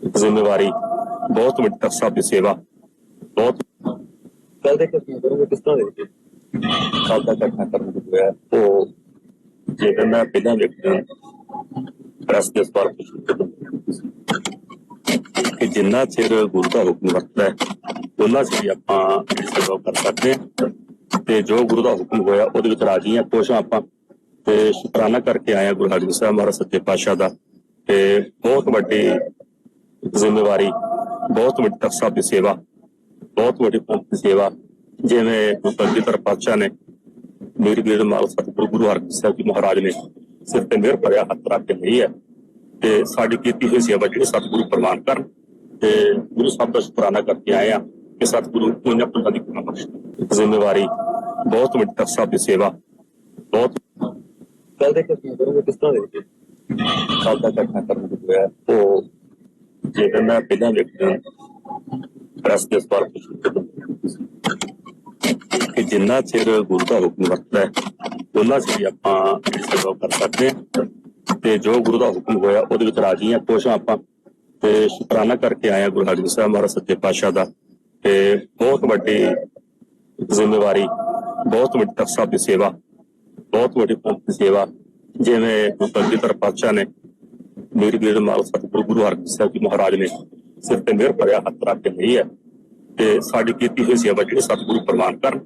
ਜ਼ਿੰਮੇਵਾਰੀ ਬਹੁਤ ਵੱਡੀ ਸਾਹਿਬ ਦੀ ਸੇਵਾ ਬਹੁਤ ਕੱਲ ਦੇ ਕਿਸ ਕਰੋਗੇ ਕਿਸ ਤਰ੍ਹਾਂ ਦੇ ਕੱਲ ਦਾ ਘਟਨਾ ਕਰਨ ਨੂੰ ਹੋਇਆ ਉਹ ਜਿਹੜਾ ਮੈਂ ਪਹਿਲਾਂ ਵੇਖਿਆ ਪ੍ਰੈਸ ਦੇ ਸਵਾਲ ਕਿ ਜਿੰਨਾ ਚਿਰ ਗੁਰੂ ਦਾ ਹੁਕਮ ਵਰਤਦਾ ਹੈ ਉਹਨਾਂ ਚਿਰ ਆਪਾਂ ਸੇਵਾ ਕਰ ਸਕਦੇ ਤੇ ਜੋ ਗੁਰੂ ਦਾ ਹੁਕਮ ਹੋਇਆ ਉਹਦੇ ਵਿੱਚ ਰਾਜੀ ਖੁਸ਼ ਹਾਂ ਆਪਾਂ। ਤੇ ਸ਼ੁਕਰਾਨਾ ਕਰਕੇ ਹਾਂ ਗੁਰੂ ਹਰਗੋਬਿੰਦ ਸਾਹਿਬ ਮਹਾਰਾਜ ਸੱਚੇ ਪਾਤਸ਼ਾਹ ਦਾ। ਤੇ ਬਹੁਤ ਵੱਡੀ ਜ਼ਿੰਮੇਵਾਰੀ ਬਹੁਤ ਵੱਡੀ ਸਾਹਿਬ ਦੀ ਸੇਵਾ ਬਹੁਤ ਵੱਡੀ ਪੰਥ ਦੀ ਸੇਵਾ। ਜਿਵੇਂ ਪਵਿੱਤਰ ਪਾਤਸ਼ਾਹ ਨੇ ਮੇਰੀ ਬੇਦ ਮਾਲ ਸਤਿਗੁਰੂ ਗੁਰੂ ਹਰਗੋਬਿੰਦ ਸਾਹਿਬ ਜੀ ਮਹਾਰਾਜ ਨੇ ਸਿਰ ਤੇ ਮਿਹਰ ਭਰਿਆ ਹੱਥ ਰੱਖ ਕੇ ਲਈ ਹੈ। ਤੇ ਸਾਡੀ ਕੀਤੀ ਹੋਈ ਸੇਵਾ ਜਿਹੜੀ ਸਤਿਗੁਰੂ ਪ੍ਰਵਾਨ ਕਰਨ ਤੇ ਗੁਰੂ ਸਾਹਿਬ ਦਾ ਸ਼ੁਕਰਾਨਾ ਕਰਕੇ ਆਏ ਆ ਕਿ ਸਤਿਗੁਰੂ ਉਹਨਾਂ ਪੰਥਾਂ ਦੀ ਕਿਰਪਾ ਬਖਸ਼। ਜ਼ਿੰਮੇਵਾਰੀ ਬਹੁਤ ਵੱਡੀ ਤਖਤ ਸਾਹਿਬ ਦੀ ਸੇਵਾ ਬਹੁਤ ਕੱਲ ਦੇ ਕਿਸ ਤਰ੍ਹਾਂ ਦੇ ਕੱਲ ਦਾ ਘਟਨਾ ਕਰਨ ਨੂੰ ਹੋਇਆ? ਉਹ ਜਿਹੜਾ ਮੈਂ ਪਹਿਲਾਂ ਵੇਖਿਆ ਪ੍ਰੈਸ ਦੇ ਸਵਾਲ ਕਿ ਜਿੰਨਾ ਚਿਰ ਗੁਰੂ ਦਾ ਹੁਕਮ ਵਰਤਦਾ ਹੈ ਉਹਨਾਂ ਚਿਰ ਆਪਾਂ ਸੇਵਾ ਕਰ ਸਕਦੇ ਤੇ ਜੋ ਗੁਰੂ ਦਾ ਹੁਕਮ ਹੋਇਆ ਉਹਦੇ ਵਿੱਚ ਰਾਜੀ ਹਾਂ ਖੁਸ਼ ਆਪਾਂ ਤੇ ਸ਼ੁਕਰਾਨਾ ਕਰਕੇ ਆਏ ਹਾਂ ਗੁਰੂ ਹਰਗੋਬਿੰਦ ਸਾਹਿਬ ਮਹਾਰਾਜ ਸੱਚੇ ਪਾਤਸ਼ਾਹ ਦਾ ਤੇ ਬਹੁਤ ਵੱਡੀ ਜ਼ਿੰਮੇਵਾਰੀ ਬਹੁਤ ਵੱਡੀ ਤਖਤ ਦੀ ਸੇਵਾ ਬਹੁਤ ਵੱਡੀ ਪੰਥ ਦੀ ਸੇਵਾ ਜਿਵੇਂ ਪਵਿੱਤਰ ਪਾਤਸ਼ਾਹ ਨੇ ਮੇਰੀ ਬੇਦ ਮਾਲ ਸਤਿਗੁਰੂ ਗੁਰੂ ਹਰਗੋਬਿੰਦ ਸਾਹਿਬ ਜੀ ਮਹਾਰਾਜ ਨੇ ਸਿਰ ਤੇ ਮਿਹਰ ਭਰਿਆ ਹੱਥ ਰੱਖ ਕੇ ਲਈ ਹੈ। ਤੇ ਸਾਡੀ ਕੀਤੀ ਹੋਈ ਸੇਵਾ ਜਿਹੜੀ ਸਤਿਗੁਰੂ ਪ੍ਰਵਾਨ ਕਰਨ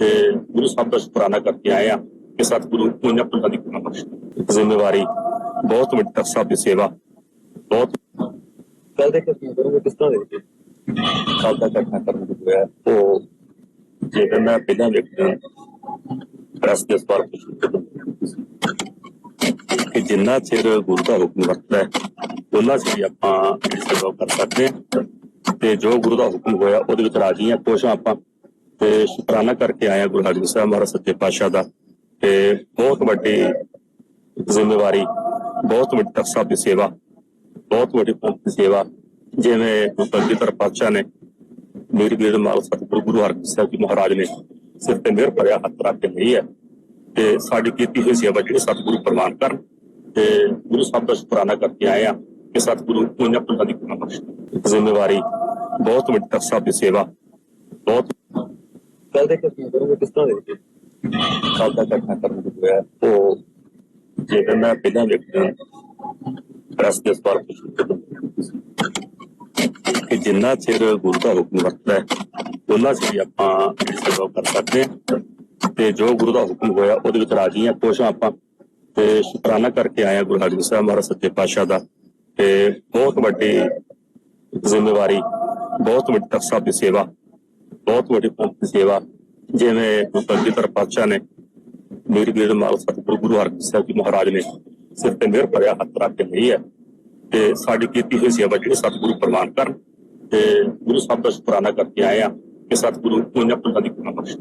ਤੇ ਗੁਰੂ ਸਾਹਿਬ ਦਾ ਸ਼ੁਕਰਾਨਾ ਕਰਕੇ ਆਏ ਆ ਕਿ ਸਤਿਗੁਰੂ ਉਹਨਾਂ ਪੰਥਾਂ ਦੀ ਕਿਰਪਾ ਬਖਸ਼ ਜ਼ਿੰਮੇਵਾਰੀ ਬਹੁਤ ਵੱਡੀ ਤਖਤ ਸਾਹਿਬ ਦੀ ਸੇਵਾ ਬਹੁਤ ਕੱਲ ਦੇ ਕਿਸ ਕਰੋਗੇ ਕਿਸ ਤਰ੍ਹਾਂ ਦੇ ਕੱਲ ਦਾ ਘਟਨਾ ਕਰਨ ਨੂੰ ਹੋਇਆ ਉਹ ਜਿਹੜਾ ਮੈਂ ਪਹਿਲਾਂ ਵੇਖਿਆ ਪ੍ਰੈਸ ਦੇ ਸਵਾਲ ਕਿ ਜਿੰਨਾ ਚਿਰ ਗੁਰੂ ਦਾ ਹੁਕਮ ਵਰਤਦਾ ਹੈ ਉਹਨਾਂ ਚਿਰ ਆਪਾਂ ਸੇਵਾ ਕਰ ਸਕਦੇ ਤੇ ਜੋ ਗੁਰੂ ਦਾ ਹੁਕਮ ਹੋਇਆ, ਉਹਦੇ ਵਿੱਚ ਰਾਜੀ ਹਾਂ, ਖੁਸ਼ ਆਪਾਂ। ਤੇ ਸ਼ੁਕਰਾਨਾ ਕਰਕੇ ਆਏ ਹਾਂ ਗੁਰੂ ਹਰਗੋਬਿੰਦ ਸਾਹਿਬ ਮਹਾਰਾਜ ਸੱਚੇ ਪਾਤਸ਼ਾਹ ਦਾ। ਤੇ ਬਹੁਤ ਵੱਡੀ ਜ਼ਿੰਮੇਵਾਰੀ, ਬਹੁਤ ਵੱਡੀ ਤਖਤ ਦੀ ਸੇਵਾ, ਬਹੁਤ ਵੱਡੀ ਪੰਥ ਦੀ ਸੇਵਾ, ਜਿਵੇਂ ਪਵਿੱਤਰ ਪਾਤਸ਼ਾਹ ਨੇ ਮੇਰੀ ਬੇਦ ਮਾਲ ਸਤਿਗੁਰੂ ਗੁਰੂ ਹਰਗੋਬਿੰਦ ਸਾਹਿਬ ਜੀ ਮਹਾਰਾਜ ਨੇ ਸਿਰ ਤੇ ਮਿਹਰ ਭਰਿਆ ਹੱਥ ਰੱਖ ਕੇ ਲਈ ਹੈ। ਤੇ ਸਾਡੀ ਕੀਤੀ ਹੋਈ ਸੇਵਾ ਜਿਹੜੀ ਸਤਿਗੁਰੂ ਪ੍ਰਵਾਨ ਕਰਨ। ਤੇ ਗੁਰੂ ਸਾਹਿਬ ਦਾ ਸ਼ੁਕਰਾਨਾ ਕਰਕੇ ਆਏ ਆ ਕਿ ਸਤਿਗੁਰੂ ਉਹਨਾਂ ਪੰਥਾਂ ਦੀ ਕਿਰਪਾ ਬਖਸ਼ ਜ਼ਿੰਮੇਵਾਰੀ ਬਹੁਤ ਵੱਡੀ ਤਖਤ ਸਾਹਿਬ ਦੀ ਸੇਵਾ ਬਹੁਤ ਕੱਲ ਦੇ ਕਿਸ ਕਰੋਗੇ ਕਿਸ ਤਰ੍ਹਾਂ ਦੇ ਕੱਲ ਦਾ ਘਟਨਾ ਕਰਨ ਨੂੰ ਹੋਇਆ ਉਹ ਜਿਹੜਾ ਮੈਂ ਪਹਿਲਾਂ ਵੇਖਿਆ ਪ੍ਰੈਸ ਦੇ ਸਵਾਲ ਕਿ ਜਿੰਨਾ ਚਿਰ ਗੁਰੂ ਦਾ ਹੁਕਮ ਵਰਤਦਾ ਹੈ ਉਹਨਾਂ ਚਿਰ ਆਪਾਂ ਸੇਵਾ ਕਰ ਸਕਦੇ ਤੇ ਜੋ ਗੁਰੂ ਦਾ ਹੁਕਮ ਹੋਇਆ ਉਹਦੇ ਵਿੱਚ ਰਾਜੀ ਖੁਸ਼ ਹਾਂ ਆਪਾਂ। ਤੇ ਸ਼ੁਕਰਾਨਾ ਕਰਕੇ ਆਇਆ ਗੁਰੂ ਹਰਗੋਬਿੰਦ ਸਾਹਿਬ ਮਹਾਰਾਜ ਸੱਚੇ ਪਾਤਸ਼ਾਹ ਦਾ। ਤੇ ਬਹੁਤ ਵੱਡੀ ਜ਼ਿੰਮੇਵਾਰੀ, ਬਹੁਤ ਵੱਡੀ ਤਖਤ ਦੀ ਸੇਵਾ, ਬਹੁਤ ਵੱਡੀ ਪੰਥ ਦੀ ਸੇਵਾ, ਜਿਵੇਂ ਪਵਿੱਤਰ ਪਾਤਸ਼ਾਹ ਨੇ ਮੇਰੀ ਬੇਦ ਮਾਲ ਸਤਿਗੁਰੂ ਗੁਰੂ ਹਰਗੋਬਿੰਦ ਸਾਹਿਬ ਜੀ ਮਹਾਰਾਜ ਨੇ ਸਿਰ ਤੇ ਮਿਹਰ ਭਰਿਆ, ਹੱਥ ਰੱਖ ਕੇ ਲਈ ਹੈ। ਤੇ ਸਾਡੀ ਕੀਤੀ ਹੋਈ ਸੇਵਾ ਜਿਹੜੀ ਸਤਿਗੁਰੂ ਪ੍ਰਵਾਨ ਕਰਨ। ਤੇ ਗੁਰੂ ਸਾਹਿਬ ਦਾ ਸ਼ੁਕਰਾਨਾ ਕਰਕੇ ਆਏ ਆ ਕਿ ਸਤਿਗੁਰੂ ਉਹਨਾਂ ਪੰਥਾਂ ਦੀ ਕਿਰਪਾ ਬਖਸ਼।